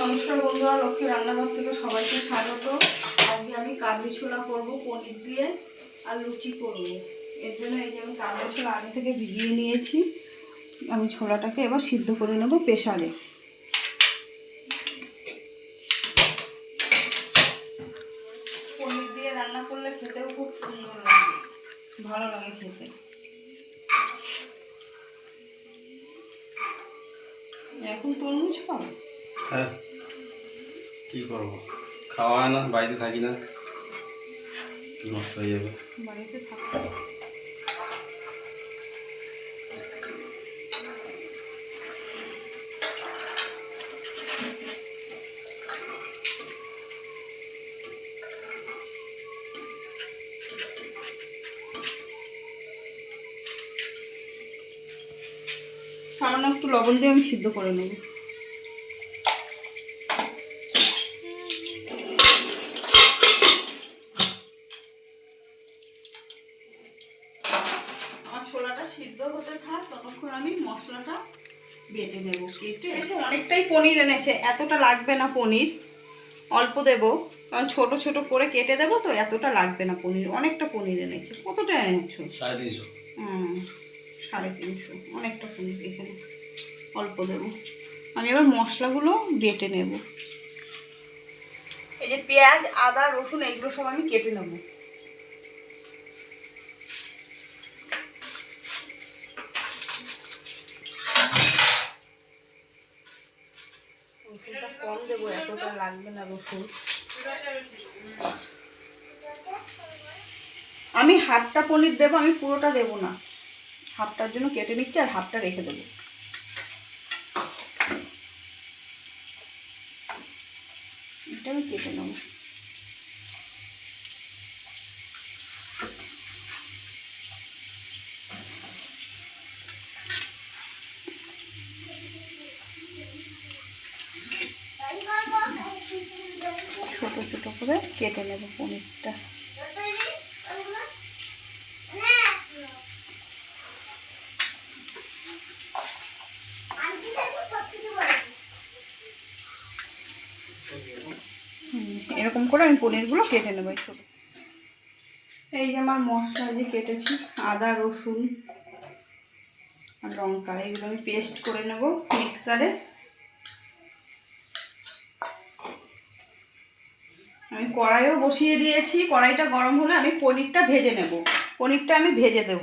নমস্কার বন্ধুরা লক্ষ্মী রান্নাঘর থেকে সবাইকে স্বাগত। আজকে আমি কাবলি ছোলা করব, পনির দিয়ে, আর লুচি করব। এর জন্য এই যে আমি কাবলি ছোলা আগে থেকে ভিজিয়ে নিয়েছি। আমি ছোলাটাকে এবার সিদ্ধ করে নেব প্রেশারে পনির দিয়ে রান্না করলে খেতেও খুব সুন্দর লাগে। ভালো লাগে খেতে। এখন তরমুজ পাবো? হ্যাঁ। কী করব? খাওয়া না বাড়িতে থাকি না। নষ্ট হয়ে যাবে। বাড়িতে থাকতে সামান্য একটু লবণ দিয়ে আমি সিদ্ধ করে নেব। আমার ছোলাটা সিদ্ধ হতে থাক ততক্ষণ আমি মশলাটা বেটে নেব। কেটে এনেছে অনেকটাই পনির এনেছে এতটা লাগবে না পনির অল্প দেব। কারণ ছোট ছোট করে কেটে দেবো তো এতটা লাগবে না পনির অনেকটা পনির এনেছে। কতটা এনেছো? সাড়ে তিনশো। হুম। সাড়ে তিনশো অনেকটা পনির এখানে। অল্প দেবো। আমি এবার মশলাগুলো বেটে নেব। এই যে পেঁয়াজ আদা রসুন এইগুলো সব আমি কেটে নেব। কম দেবো এতটা লাগবে না রসুন। আমি হাফটা পনির দেবো আমি পুরোটা দেবো না। হাফটার জন্য কেটে নিচ্ছি আর হাফটা রেখে দেবো। এটা আমি কেটে নেব। ছোট ছোট করে কেটে নেব পনিরটা হুম, এরকম করে আমি পনিরগুলো কেটে নেব এই ছোটো। এই যে আমার মশলা যে কেটেছি, আদা, রসুন আর লঙ্কা, এগুলো আমি পেস্ট করে নেব মিক্সারে। আমি কড়াইও বসিয়ে দিয়েছি, কড়াইটা গরম হলে আমি পনিরটা ভেজে নেব। পনিরটা আমি ভেজে দেব।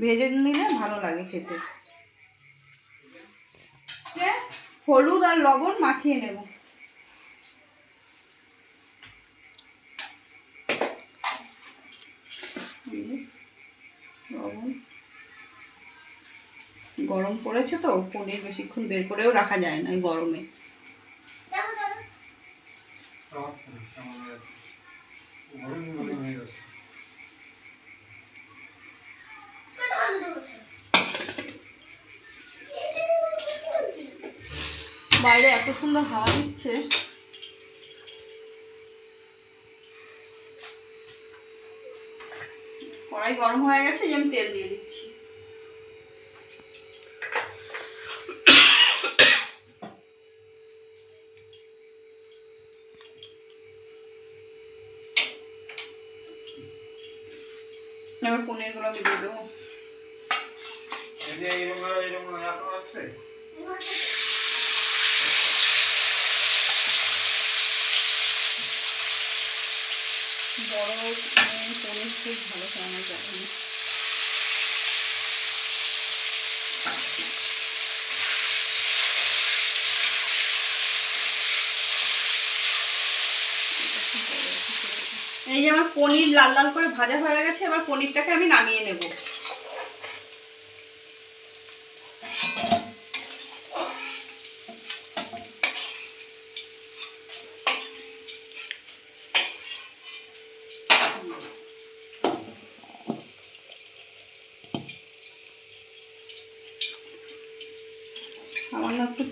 ভেজে নিলে ভালো লাগে খেতে। হলুদ আর লবণ মাখিয়ে নেব। গরম পড়েছে তো, পনির বেশিক্ষণ বের করেও রাখা যায় না গরমে। বাইরে এত সুন্দর হাওয়া দিচ্ছে। কড়াই গরম হয়ে গেছে যে আমি তেল দিয়ে দিচ্ছি। এবার পনিরগুলো আমি দিয়ে দেবো। বড় পনির খুব ভালো খাওয়ানো যায় না। এই যে আমার পনির লাল লাল করে ভাজা হয়ে গেছে, এবার পনিরটাকে আমি নামিয়ে নেব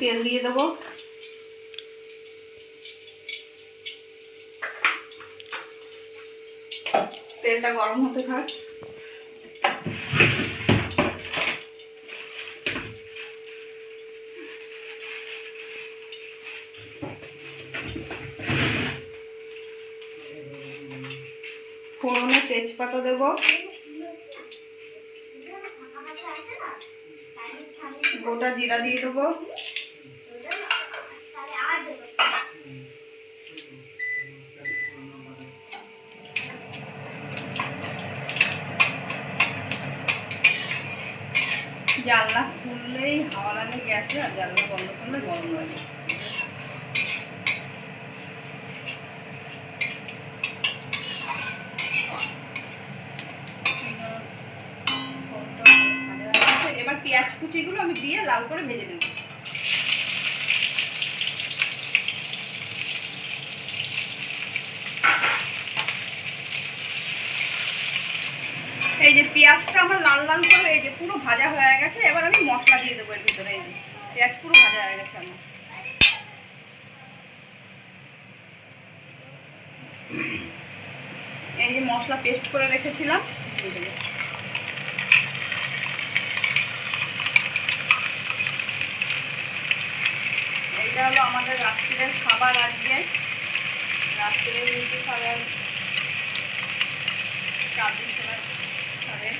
তেল দিয়ে দেবো তেলটা গরম হতে থাক। ফোড়নে তেজপাতা দেব। গোটা জিরা দিয়ে দেবো। জানলা খুললেই হাওয়া লাগে গ্যাসে আর জানলা বন্ধ করলে গরম লাগে। এবার পেঁয়াজ কুচিগুলো আমি দিয়ে লাল করে ভেজে নেব এই যে পেঁয়াজটা আমার লাল লাল করে এই যে পুরো ভাজা হয়ে গেছে, এবার আমি মশলা দিয়ে দেবো এর ভিতরে এই যে। পেঁয়াজ পুরো ভাজা হয়ে গেছে আমার। এই যে মশলা পেস্ট করে রেখেছিলাম এইটা হলো আমাদের রাত্রিরের খাবার আজকে। রাত্রিরের রুটি খাবার চারদিন সময় খাবে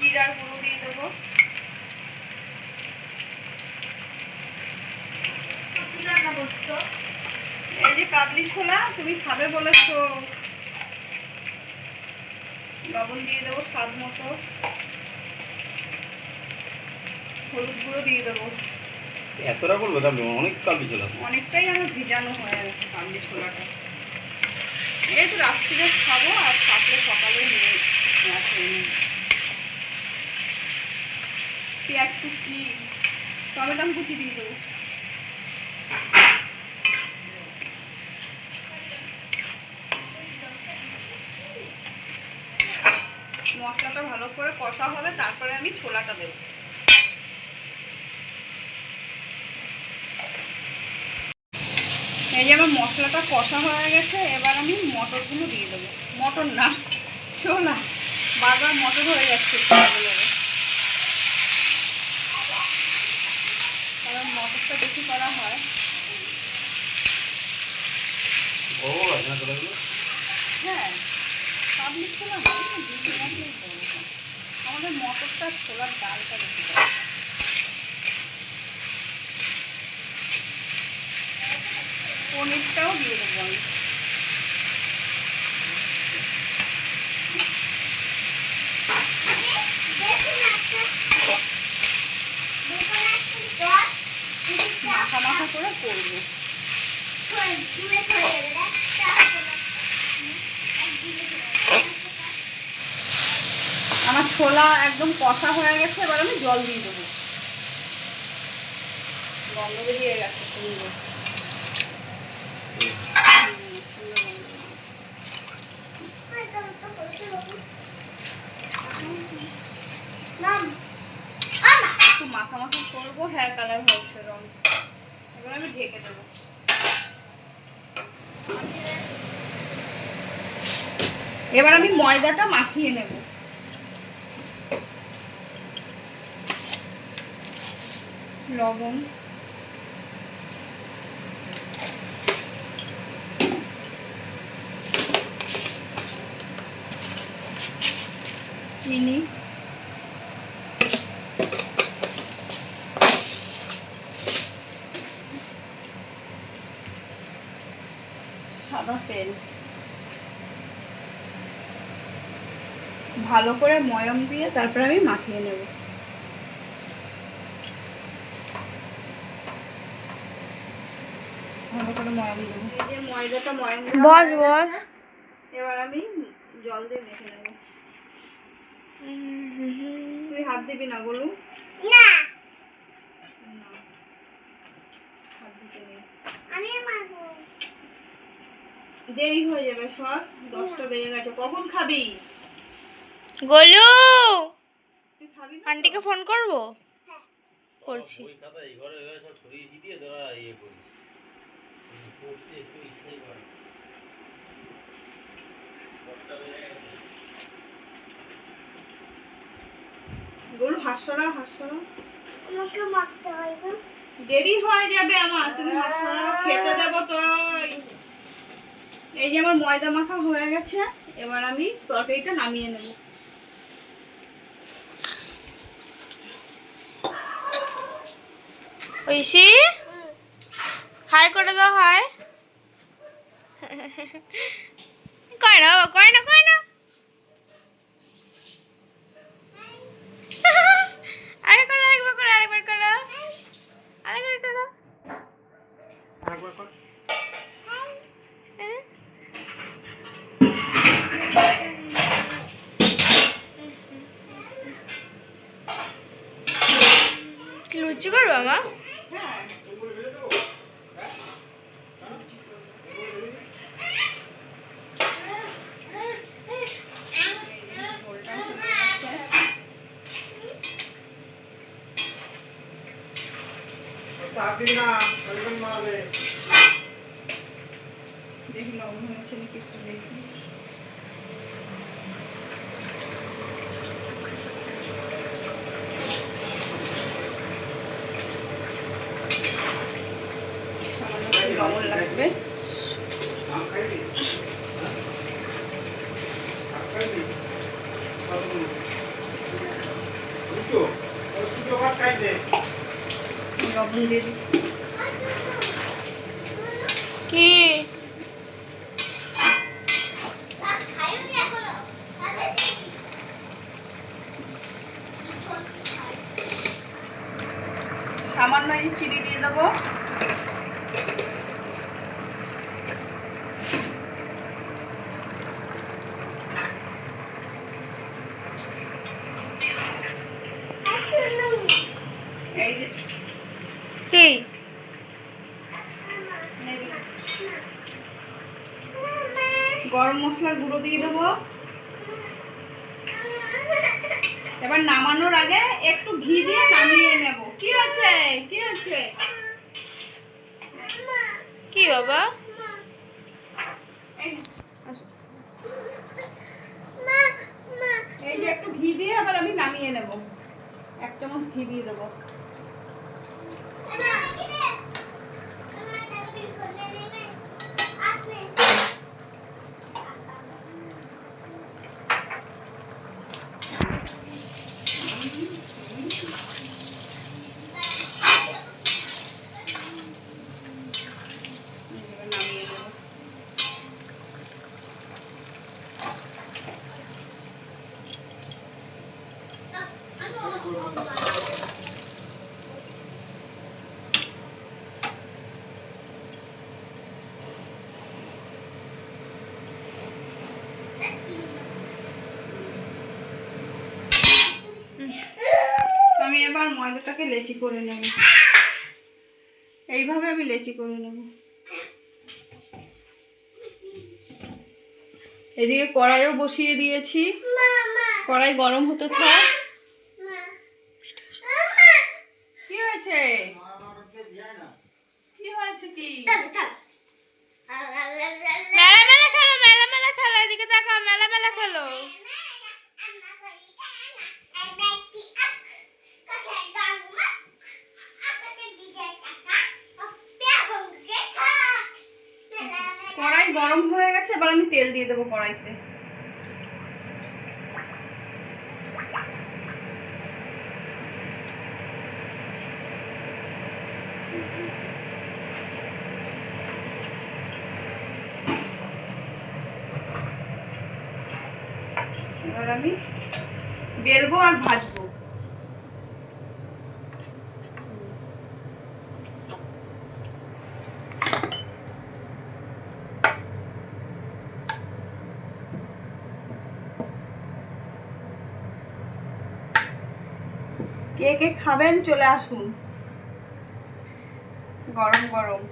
জিরার গুঁড়ো দিয়ে দেবো রান্না করছ এই যে কাবলি ছোলা তুমি খাবে বলেছ লবণ দিয়ে দেবো স্বাদ মতো হলুদ গুঁড়ো দিয়ে দেবো। এতটা করবে কাবলি অনেক কাবলি ছিল অনেকটাই আমার ভিজানো হয়ে গেছে কাবলি ছোলাটা। এই তো রাত্রিরে খাব আর থাকলে সকালে নিয়ে আছে পেঁয়াজ কুচি টমেটো কুচি দিয়ে দেবো। মশলাটা ভালো করে কষা হবে তারপরে আমি ছোলাটা দেবো। এই যে আমার মশলাটা কষা হয়ে গেছে এবার আমি মটরগুলো দিয়ে দেবো। মটর না ছোলা। বারবার মটর হয়ে যাচ্ছে কারণ মটরটা বেশি করা হয়। আছে না ছোলাগুলো হ্যাঁ কাবলি ছোলা না দুটো মতোই বড় আমাদের মটরটা ছোলার ডালটা বেশি করা হয়। পনিরটাও দিয়ে দেবো আমি। করে করব। আমার ছোলা একদম কষা হয়ে গেছে, এবার আমি জল দিয়ে দেবো। গন্ধ বেরিয়ে গেছে, সুন্দর। একটু মাখা মাখা করব হ্যাঁ কালার হচ্ছে রং এবার আমি ঢেকে দেবো। এবার আমি ময়দাটা মাখিয়ে নেব। লবণ। চিনি। সাদা তেল ভালো করে ময়ম দিয়ে তারপরে আমি মাখিয়ে নেব। ভালো করে ময়ম দেবো যে ময়দাটা ময়ম বস বস। এবার আমি জল দিয়ে মেখে নেব। তুই হাত দিবি না না হাত দিতে নেই আমি মাখবো দেরি হয়ে যাবে সব দশটা বেজে গেছে। কখন খাবি? গোলু! তুই খাবি না তো? আন্টিকে ফোন করব? করছি। ছিটিয়ে তোরা ইয়ে গেছে। গরু হাসরা হাসরা আমাকে মারতে হয় না। দেরি হয়ে যাবে আমার তুমি হাসরা খেতে দেবো তো এই যে আমার ময়দা মাখা হয়ে গেছে, এবার আমি তরকারিটা নামিয়ে নেব। ঐশি? হাই করে দাও, হাই। কয় না কয় না কয় না আরে করো আরেকবার করো আরেকবার করো আরেকবার করো হ্যাঁ? লুচি করব মা দেখি লবণ হয়েছে নাকি একটু দেখি। লবণ লাগবে। লবণ দিয়ে দিই কি? সামান্য এই চিনি দিয়ে দেবো। এই যে কি? গরম মশলার গুঁড়ো দিয়ে দেবো। এবার নামানোর আগে একটু ঘি দিয়ে নামিয়ে নেব। কি হচ্ছে? কি হচ্ছে? কি বাবা। এই যে একটু ঘি দিয়ে আবার আমি নামিয়ে নেব। এক চামচ ঘি দিয়ে দেবো এবার নামিয়ে নেব আমি এবার ময়দাটাকে লেচি করে নেব। এইভাবে আমি লেচি করে নেব। এদিকে কড়াইও বসিয়ে দিয়েছি। কড়াই গরম হতে থাক। গরম হয়ে গেছে এবার আমি তেল দিয়ে দেবো কড়াইতে এবার আমি বেলবো আর ভাজবো কে কে খাবেন চলে আসুন। গরম গরম।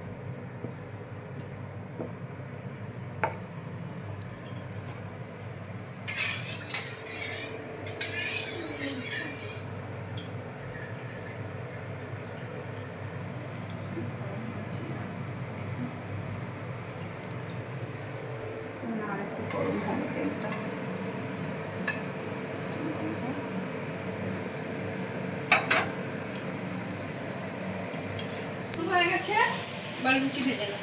গরম হবে তেলটা হয়ে গেছে এবার লুচি ভেজে নেব।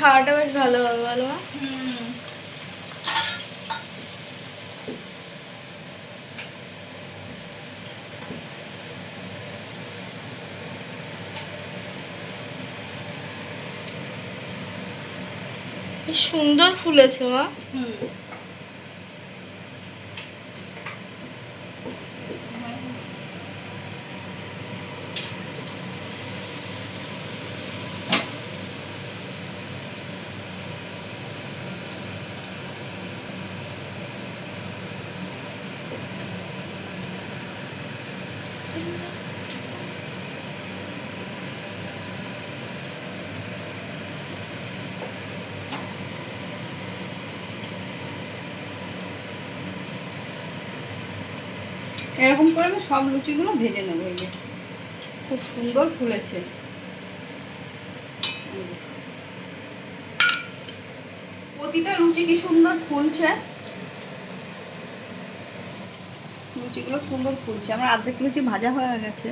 খাওয়াটা বেশ ভালো হবে বলো হুম। সুন্দর ফুলেছে মা। হুম। এরকম করে আমি সব লুচিগুলো ভেজে নেব এই খুব সুন্দর ফুলেছে। প্রতিটা লুচি কি সুন্দর ফুলছে? লুচিগুলো সুন্দর ফুলছে। আমার অর্ধেক লুচি ভাজা হয়ে গেছে।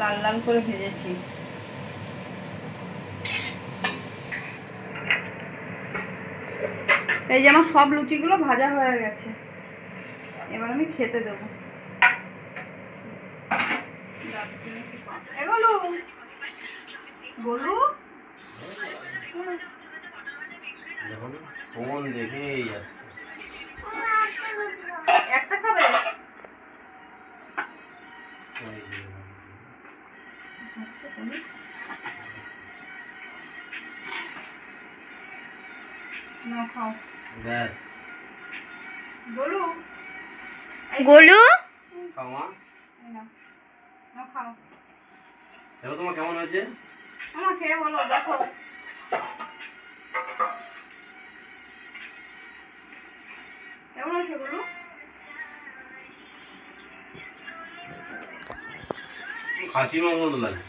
লাল লাল করে ভেজেছি। এই যে আমার সব লুচিগুলো ভাজা হয়ে গেছে। এবার আমি খেতে দেবো। এগোলু গোলু ফোন দেখেই যাচ্ছে। একটা খাবে? ওই খাও। ব্যাস। গোলু? গোলু? খাও মা। নাও। নাও খাও। দেখো তোমার কেমন হয়েছে? আমার খেয়ে বলো দেখো। কেমন আছে গোলু? খাসি মাংস লাগছে?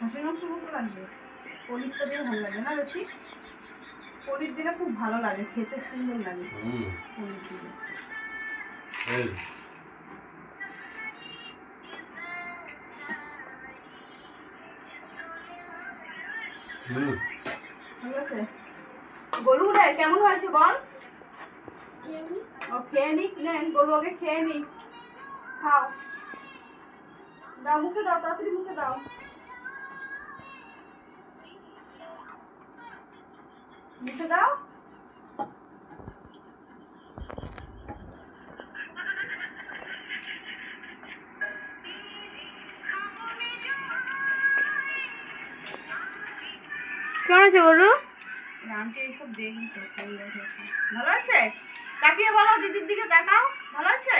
হাঁসের মাংস মতো লাগবে? পনিরটা দিয়ে ভালো লাগে না বেশি? পনির দিলে খুব ভালো লাগে খেতে সুন্দর লাগে। পনির দিলে। গরু রে কেমন হয়েছে বল? ও খেয়ে নি নেন গরু আগে খেয়ে নি খাও। দাও মুখে দাও তাড়াতাড়ি মুখে দাও। মুখে দাও। কেমন আছে গোলু আন্টি এইসব দেখি। ভালো আছে? তাকিয়ে বলো দিদির দিকে তাকাও। ভালো আছে?